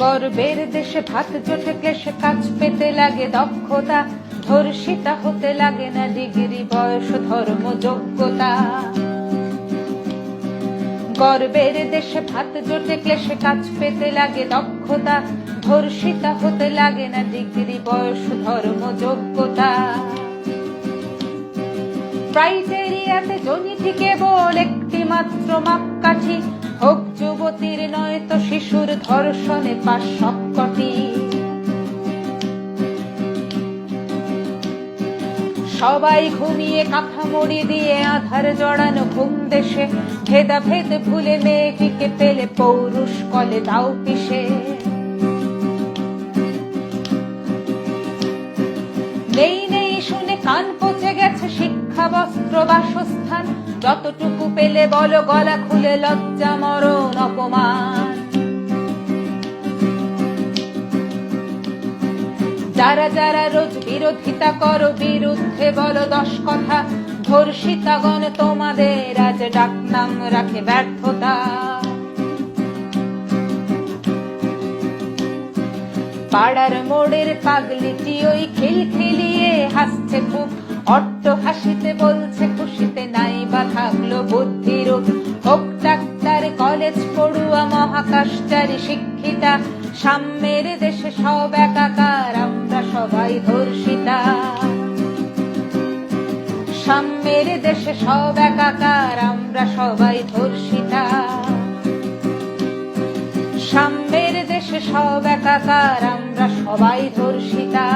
গর্বের দেশে ভাত জোটে ক্লেশে কাজ পেতে লাগে দক্ষতা, ধর্ষিতা হতে লাগে না ডিগ্রি, বয়স, ধর্ম, যোগ্যতা। গর্বের দেশে ভাত জোটে ক্লেশে কাজ পেতে লাগে দক্ষতা, ধর্ষিতা হতে লাগে না ডিগ্রি, বয়স, ধর্ম, যোগ্যতা। ক্রাইটেরিয়াতে জনিটি কেবল একটি মাত্র মাপকাঠি, হোক যুবতীর নয় তো শিশুর ধর্ষণে পাশ সবকটি। সবাই ঘুমিয়ে কাঁথা মুড়ি দিয়ে আধার জড়ানো ঘুম দেশে। ভেদা ভেদ ভুলে মেয়েটিকে পেলে পৌরুষ কলে দাও পিসে নেই নেই শুনে কান পচে গেছে শিক্ষা, বস্ত্র, বাসস্থান। যতটুকু পেলে বলো, গলা খুলে লজ্জা, মরণ, অপমান। যারা যারা রোজ বিরোধিতা করো, বিরুদ্ধে বলো দশ কথা, ধর্ষিতাগণ তোমাদের আজ ডাকনাম রাখে ব্যর্থতা। পাড়ার মোড়ের পাগলিটি ওই খিলখিলিয়ে হাসছে খুব, অট্ট হাসিতে বলছে, খুশিতে নাই বা থাকল বুদ্ধির হোক ডাক্তার কলেজ পড়ুয়া মহাকাশচারী শিক্ষিতা। সাম্যের দেশে সব একাকার, আমরা সবাই ধর্ষিতা। সাম্যের দেশে সব একাকার, আমরা সবাই ধর্ষিতা। সাম্যের দেশে সব একাকার, আমরা সবাই ধর্ষিতা।